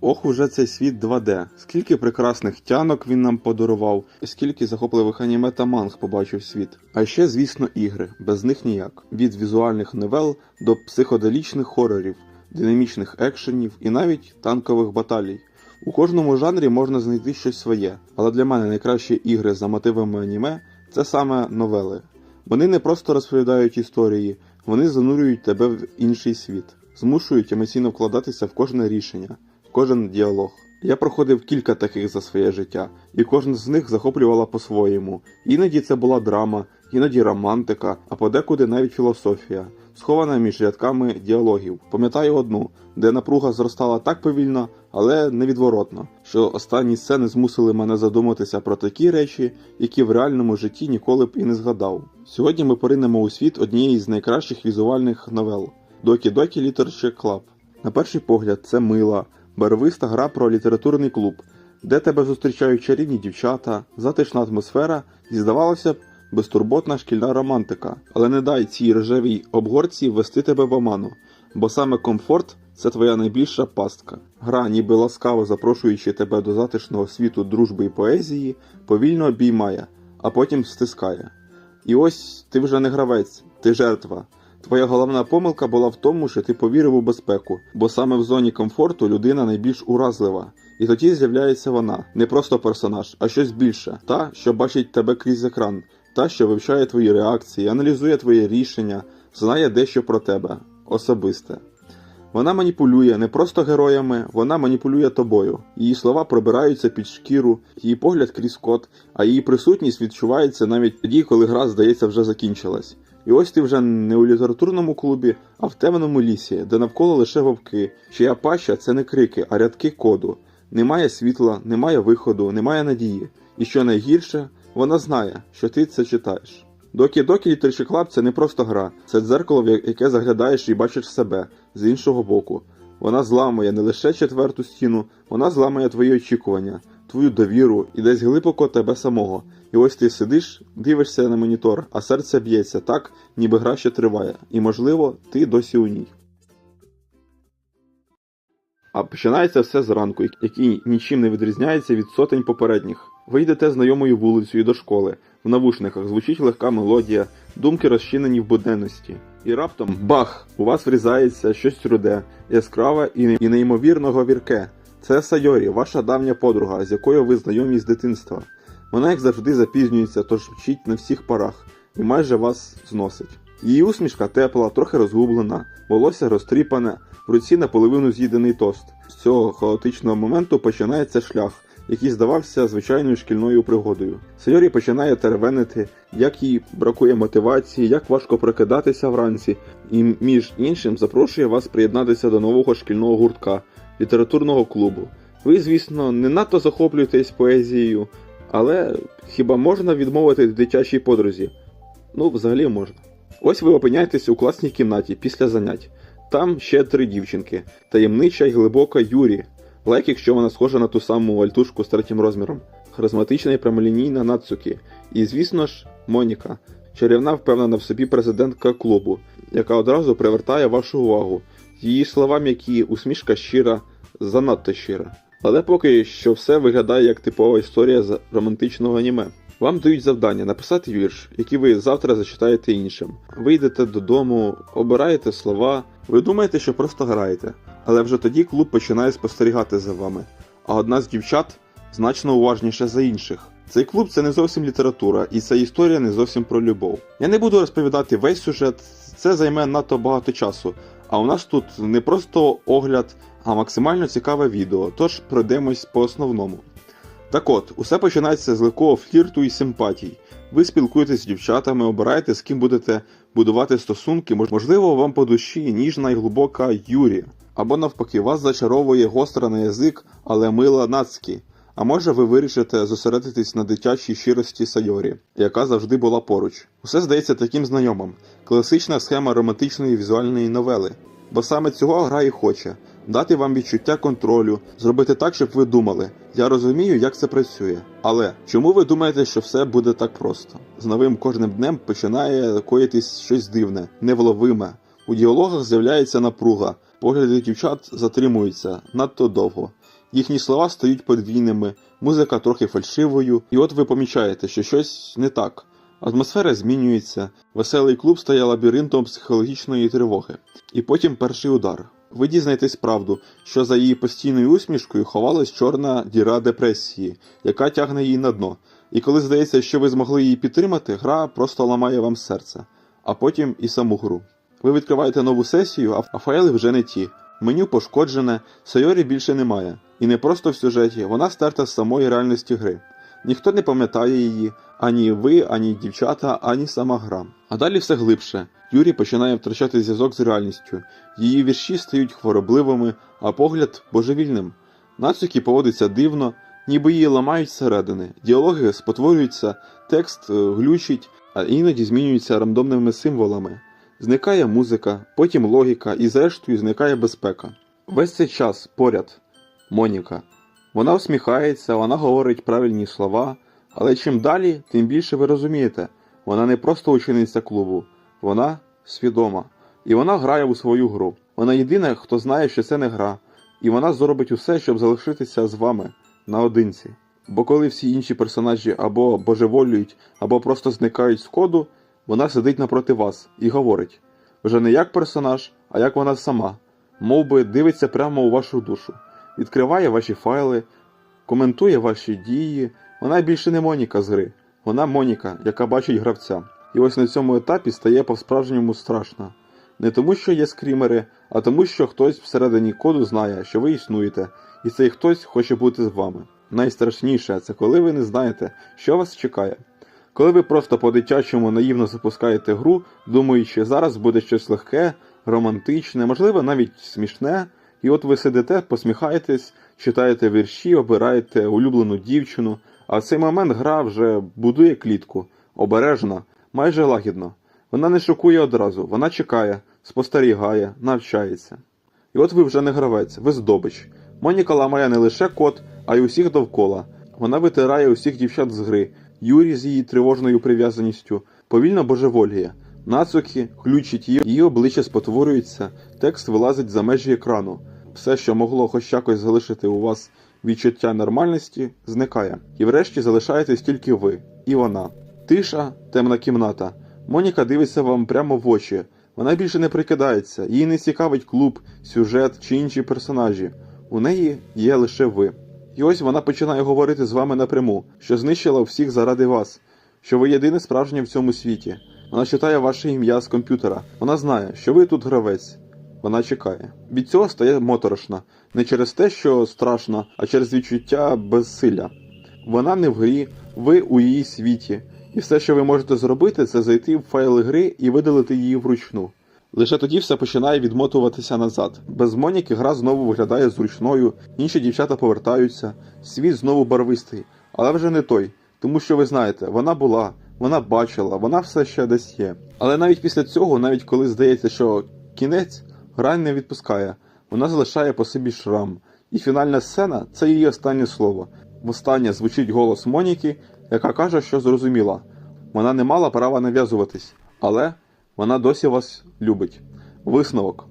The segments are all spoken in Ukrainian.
Ох, уже цей світ 2D. Скільки прекрасних тянок він нам подарував, і скільки захопливих аніме та манг побачив світ. А ще, звісно, ігри, без них ніяк. Від візуальних новел до психоделічних хорорів, динамічних екшенів і навіть танкових баталій. У кожному жанрі можна знайти щось своє, але для мене найкращі ігри за мотивами аніме це саме новели. Вони не просто розповідають історії, вони занурюють тебе в інший світ, змушують емоційно вкладатися в кожне рішення, кожен діалог. Я проходив кілька таких за своє життя, і кожна з них захоплювала по-своєму. Іноді це була драма, іноді романтика, а подекуди навіть філософія, схована між рядками діалогів. Пам'ятаю одну, де напруга зростала так повільно, але невідворотно, що останні сцени змусили мене задуматися про такі речі, які в реальному житті ніколи б і не згадав. Сьогодні ми поринемо у світ однієї з найкращих візуальних новел Докі Докі Literature Club. На перший погляд, це мила, барвиста гра про літературний клуб, де тебе зустрічають чарівні дівчата, затишна атмосфера і, здавалося б, безтурботна шкільна романтика. Але не дай цій рожевій обгорці ввести тебе в оману, бо саме комфорт це твоя найбільша пастка. Гра, ніби ласкаво запрошуючи тебе до затишного світу дружби і поезії, повільно обіймає, а потім стискає. І ось ти вже не гравець, ти жертва. Твоя головна помилка була в тому, що ти повірив у безпеку, бо саме в зоні комфорту людина найбільш уразлива. І тоді з'являється вона, не просто персонаж, а щось більше, та, що бачить тебе крізь екран, та, що вивчає твої реакції, аналізує твої рішення, знає дещо про тебе, особисте. Вона маніпулює не просто героями, вона маніпулює тобою. Її слова пробираються під шкіру, її погляд крізь код, а її присутність відчувається навіть тоді, коли гра, здається, вже закінчилась. І ось ти вже не у літературному клубі, а в темному лісі, де навколо лише вовки, чия паща це не крики, а рядки коду. Немає світла, немає виходу, немає надії. І що найгірше, вона знає, що ти це читаєш. Докі Докі Literature Club – це не просто гра, це дзеркало, в яке заглядаєш і бачиш себе з іншого боку. Вона зламує не лише четверту стіну, вона зламує твої очікування, твою довіру і десь глибоко тебе самого. І ось ти сидиш, дивишся на монітор, а серце б'ється так, ніби гра ще триває. І можливо, ти досі у ній. А починається все зранку, який нічим не відрізняється від сотень попередніх. Ви йдете знайомою вулицею до школи, в навушниках звучить легка мелодія, думки розчинені в буденності. І раптом бах! У вас врізається щось руде, яскраве і неймовірно говірке. Це Сайорі, ваша давня подруга, з якою ви знайомі з дитинства. Вона, як завжди, запізнюється, тож вчить на всіх парах і майже вас зносить. Її усмішка тепла, трохи розгублена, волосся розтріпане, в руці наполовину з'їдений тост. З цього хаотичного моменту починається шлях, який здавався звичайною шкільною пригодою. Сайорі починає теревенити, як їй бракує мотивації, як важко прокидатися вранці, і між іншим запрошує вас приєднатися до нового шкільного гуртка літературного клубу. Ви, звісно, не надто захоплюєтесь поезією, але хіба можна відмовити дитячій подрузі? Ну, взагалі можна. Ось ви опиняєтесь у класній кімнаті після занять. Там ще три дівчинки: таємнича й глибока Юрі, лайк, якщо вона схожа на ту саму альтушку з третім розміром, харизматична і прямолінійна Нацукі, і, звісно ж, Моніка, чарівна впевнена в собі президентка клубу, яка одразу привертає вашу увагу. Її слова м'які, усмішка щира, занадто щира. Але поки що все виглядає як типова історія з романтичного аніме. Вам дають завдання написати вірш, який ви завтра зачитаєте іншим. Ви йдете додому, обираєте слова, ви думаєте, що просто граєте, але вже тоді клуб починає спостерігати за вами. А одна з дівчат значно уважніша за інших. Цей клуб це не зовсім література, і ця історія не зовсім про любов. Я не буду розповідати весь сюжет, це займе надто багато часу. А у нас тут не просто огляд, а максимально цікаве відео, тож пройдемось по основному. Так от, усе починається з легкого флірту і симпатій. Ви спілкуєтесь з дівчатами, обираєте, з ким будете будувати стосунки, можливо, вам по душі ніжна і глибока Юрі. Або навпаки, вас зачаровує гостра на язик, але мила Нацкі. А може ви вирішите зосередитись на дитячій щирості Сайорі, яка завжди була поруч. Усе здається таким знайомим. Класична схема романтичної візуальної новели. Бо саме цього гра і хоче дати вам відчуття контролю, зробити так, щоб ви думали. Я розумію, як це працює. Але чому ви думаєте, що все буде так просто? З новим кожним днем починає коїтись щось дивне, невловиме. У діалогах з'являється напруга, Погляди дівчат затримуються надто довго. Їхні слова стають подвійними, музика трохи фальшивою, і от ви помічаєте, що щось не так. Атмосфера змінюється, веселий клуб стає лабіринтом психологічної тривоги. І потім перший удар. Ви дізнаєтесь правду, що за її постійною усмішкою ховалась чорна діра депресії, яка тягне її на дно. І коли здається, що ви змогли її підтримати, гра просто ламає вам серце, а потім і саму гру. Ви відкриваєте нову сесію, а- файли вже не ті. Меню пошкоджене, Сайорі більше немає. І не просто в сюжеті, вона стерта з самої реальності гри. Ніхто не пам'ятає її, ані ви, ані дівчата, ані сама гра. А далі все глибше. Юрій починає втрачати зв'язок з реальністю. Її вірші стають хворобливими, а погляд божевільним. Нацукі поводиться дивно, ніби її ламають зсередини. Діалоги спотворюються, текст е, глючить, а іноді змінюються рандомними символами. Зникає музика, потім логіка і зрештою зникає безпека. Весь цей час поряд Моніка. Вона усміхається, вона говорить правильні слова, але чим далі, тим більше ви розумієте, вона не просто учениця клубу, вона свідома. І вона грає у свою гру. Вона єдина, хто знає, що це не гра, і вона зробить усе, щоб залишитися з вами наодинці. Бо коли всі інші персонажі або божеволюють, або просто зникають з коду, вона сидить напроти вас і говорить вже не як персонаж, а як вона сама, мов би дивиться прямо у вашу душу, відкриває ваші файли, коментує ваші дії. Вона більше не Моніка з гри, вона Моніка, яка бачить гравця. І ось на цьому етапі стає по-справжньому страшно. Не тому, що є скрімери, а тому, що хтось всередині коду знає, що ви існуєте, і цей хтось хоче бути з вами. Найстрашніше це коли ви не знаєте, що вас чекає. Коли ви просто по-дитячому наївно запускаєте гру, думаючи, зараз буде щось легке, романтичне, можливо, навіть смішне, і от ви сидите, посміхаєтесь, читаєте вірші, обираєте улюблену дівчину, а в цей момент гра вже будує клітку, обережно, майже лагідно. Вона не шокує одразу, вона чекає, спостерігає, навчається. І от ви вже не гравець, ви здобич. Моніка ламає не лише код, а й усіх довкола. Вона витирає усіх дівчат з гри, Юрій з її тривожною прив'язаністю, повільно божеволіє. Нацуки ключить її, її обличчя спотворюється, текст вилазить за межі екрану. Все, що могло хоч якось залишити у вас відчуття нормальності, зникає. І врешті залишаєтесь тільки ви і вона. Тиша, темна кімната. Моніка дивиться вам прямо в очі. Вона більше не прикидається, їй не цікавить клуб, сюжет чи інші персонажі. У неї є лише ви. І ось вона починає говорити з вами напряму, що знищила всіх заради вас, що ви єдине справжнє в цьому світі. Вона читає ваше ім'я з комп'ютера. Вона знає, що ви тут гравець. Вона чекає. Від цього стає моторошно. Не через те, що страшно, а через відчуття безсилля. Вона не в грі, ви у її світі. І все, що ви можете зробити, це зайти в файли гри і видалити її вручну. Лише тоді все починає відмотуватися назад. Без Моніки гра знову виглядає зручною, інші дівчата повертаються, світ знову барвистий, але вже не той, тому що ви знаєте, вона була, вона бачила, вона все ще десь є. Але навіть після цього, навіть коли здається, що кінець, гра не відпускає, вона залишає по собі шрам. І фінальна сцена це її останнє слово. Востаннє звучить голос Моніки, яка каже, що зрозуміла. Вона не мала права нав'язуватись, але вона досі вас любить. Висновок.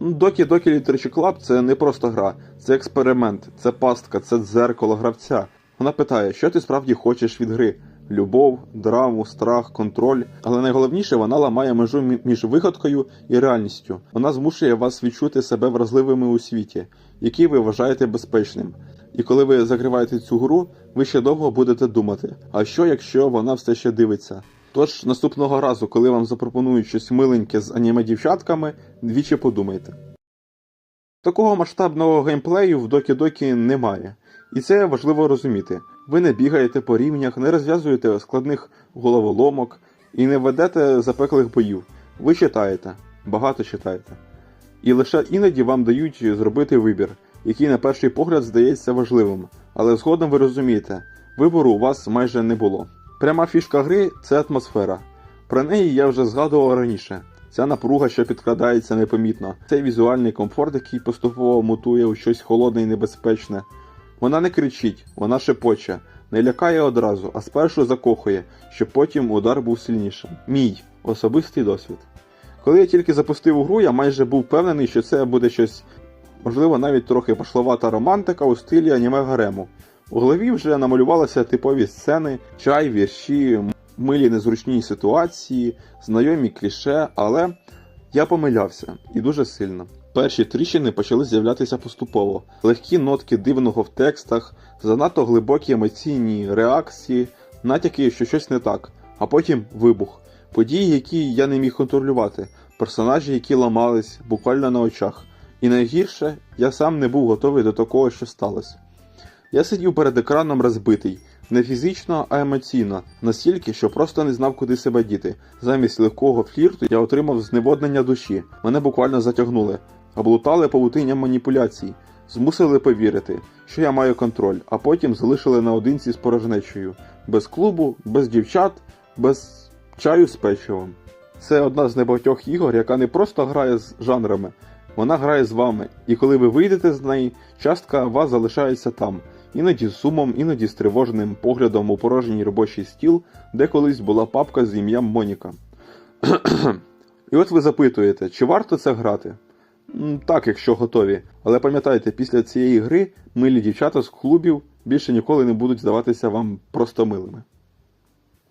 Докі Докі Literature Club – це не просто гра, це експеримент, це пастка, це дзеркало гравця. Вона питає, що ти справді хочеш від гри: любов, драму, страх, контроль. Але найголовніше, вона ламає межу між вигадкою і реальністю. Вона змушує вас відчути себе вразливими у світі, який ви вважаєте безпечним. І коли ви закриваєте цю гру, ви ще довго будете думати, а що якщо вона все ще дивиться? Тож наступного разу, коли вам запропонують щось миленьке з аніме дівчатками, двічі подумайте. Такого масштабного геймплею в Докі Докі немає, і це важливо розуміти. Ви не бігаєте по рівнях, не розв'язуєте складних головоломок і не ведете запеклих боїв. Ви читаєте, багато читаєте. І лише іноді вам дають зробити вибір, який на перший погляд здається важливим, але згодом ви розумієте, вибору у вас майже не було. Пряма фішка гри це атмосфера. Про неї я вже згадував раніше. Ця напруга, що підкрадається непомітно, цей візуальний комфорт, який поступово мутує у щось холодне і небезпечне. Вона не кричить, вона шепоче, не лякає одразу, а спершу закохує, щоб потім удар був сильнішим. Мій особистий досвід. Коли я тільки запустив у гру, я майже був впевнений, що це буде щось, можливо, навіть трохи пошловата романтика у стилі аніме гарему. У голові вже намалювалися типові сцени, чай, вірші, милі незручні ситуації, знайомі кліше, але я помилявся і дуже сильно. Перші тріщини почали з'являтися поступово. Легкі нотки дивного в текстах, занадто глибокі емоційні реакції, натяки, що щось не так, а потім вибух. Події, які я не міг контролювати, персонажі, які ламались буквально на очах. І найгірше, я сам не був готовий до такого, що сталося. Я сидів перед екраном розбитий, не фізично, а емоційно, настільки, що просто не знав, куди себе діти. Замість легкого флірту я отримав зневоднення душі. Мене буквально затягнули, облутали павутинням маніпуляцій, змусили повірити, що я маю контроль, а потім залишили наодинці з порожнечою, без клубу, без дівчат, без чаю з печивом. Це одна з небагатьох ігор, яка не просто грає з жанрами, вона грає з вами, і коли ви вийдете з неї, частка вас залишається там, іноді з сумом, іноді з тривоженим поглядом у порожній робочий стіл, де колись була папка з ім'ям Моніка. І от ви запитуєте, чи варто це грати? Так, якщо готові. Але пам'ятайте, після цієї гри милі дівчата з клубів більше ніколи не будуть здаватися вам просто милими.